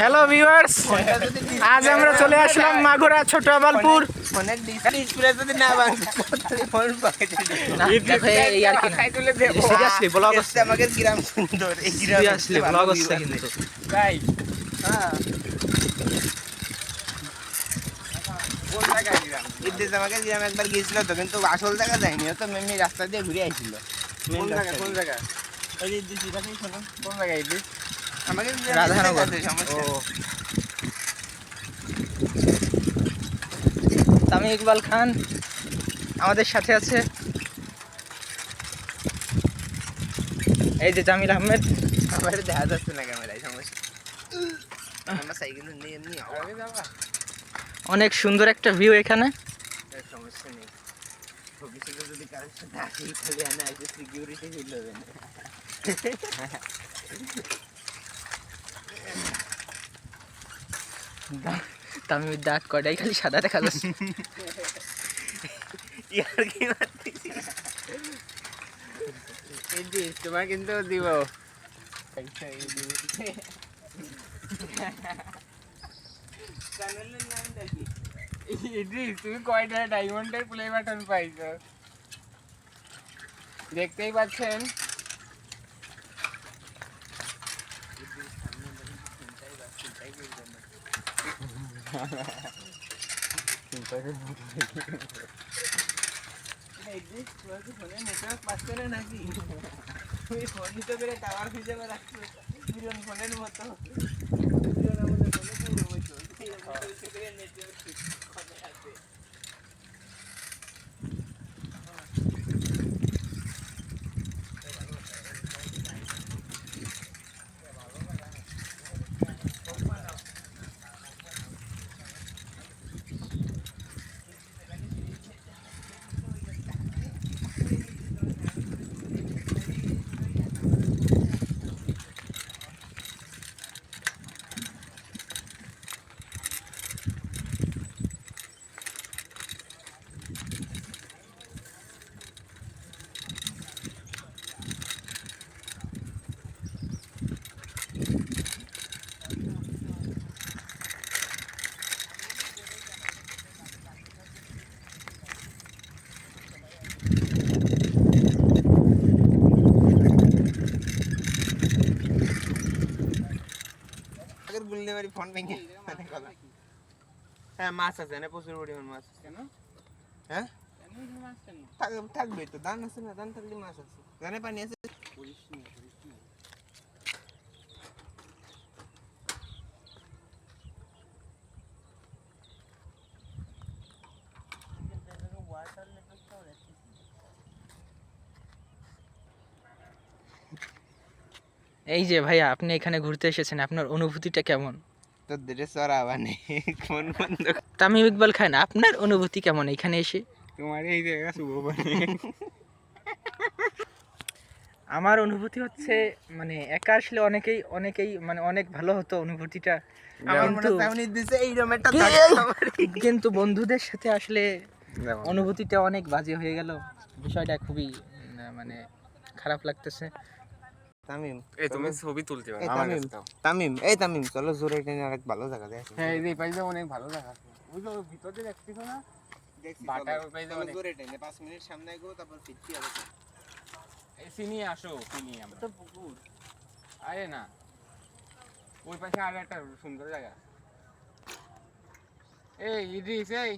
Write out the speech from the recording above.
Hello viewers আজ আমরা চলে আসলাম মাগুরা, ছোট আবালপুর। আমাকে গ্রাম জায়গায় একবার গিয়েছিল তো কিন্তু আসল জায়গা যায়নি তো মেমনি রাস্তা দিয়ে ঘুরে আইছিল কোন জায়গা কোন জায়গা কোন জায়গা ইদ্রিস আমাকে গ্রামে রাধানগর। নেই। তামি ইকবাল খান আমাদের সাথে আছে। এই যে জামিল আহমেদ। আমার দেখা যাচ্ছে না ক্যামেরায় সমস্যা। আমরা সাইকেল নিয়ে এমনি অনেক সুন্দর একটা ভিউ এখানে। সমস্যা নেই। ভবিষ্যতে যদি কারোর সাথে আসি তাহলে সিকিউরিটি ফিল হবে না দাঁত কটাই খালি সাদা দেখা যাচ্ছে। ইয়ার কি মারতেছি তোমার কিন্তু দিব। তুমি কয়টা ডায়মন্ডের প্লে বাটন পাইছো? দেখতেই পাচ্ছেন? নেটওয়ার্ক পাচ্ছে না নাকি? ফোন করে টাওয়ার খুঁজে রাখছো ফোনের মতো। আগের গুললে ফোন ভেঙে মানে হ্যাঁ মাছ আছে না প্রচুর পরিমাণ মাছ কেন? হ্যাঁ? থাক- থাকবে তো দান আছে না দান থাকলে মাছ আছে। জানে পানি আছে? এই যে ভাইয়া আপনি এখানে ঘুরতে এসেছেন আপনার অনুভূতিটা কেমন? তো বন্ধ তামিম ইকবাল খান আপনার অনুভূতি কেমন এখানে এসে? তোমার এই জায়গা শুভ আমার অনুভূতি হচ্ছে মানে একা আসলে অনেকেই অনেকেই মানে অনেক ভালো হতো অনুভূতিটা। কিন্তু বন্ধুদের সাথে আসলে অনুভূতিটা অনেক বাজে হয়ে গেল। বিষয়টা খুবই মানে খারাপ লাগতেছে। তামিম এই তুমি ছবি তুলতে পারো। আমার তামিম কাছে দাও। তামিম এই তামিম চলো জোরে টেনে আরেক ভালো জায়গা দেখ হ্যাঁ এই পাইছে অনেক ভালো জায়গা আছে। ওই তো ভিতরে দেখতেছো না? বাটার ওই পাইছে অনেক। জোরে টেনে পাঁচ মিনিট সামনে গো তারপর ফিরছি হবে এই চিনি আসো চিনি আমরা। তো পুকুর। আরে না ওই পাশে আর একটা সুন্দর জায়গা এই এই।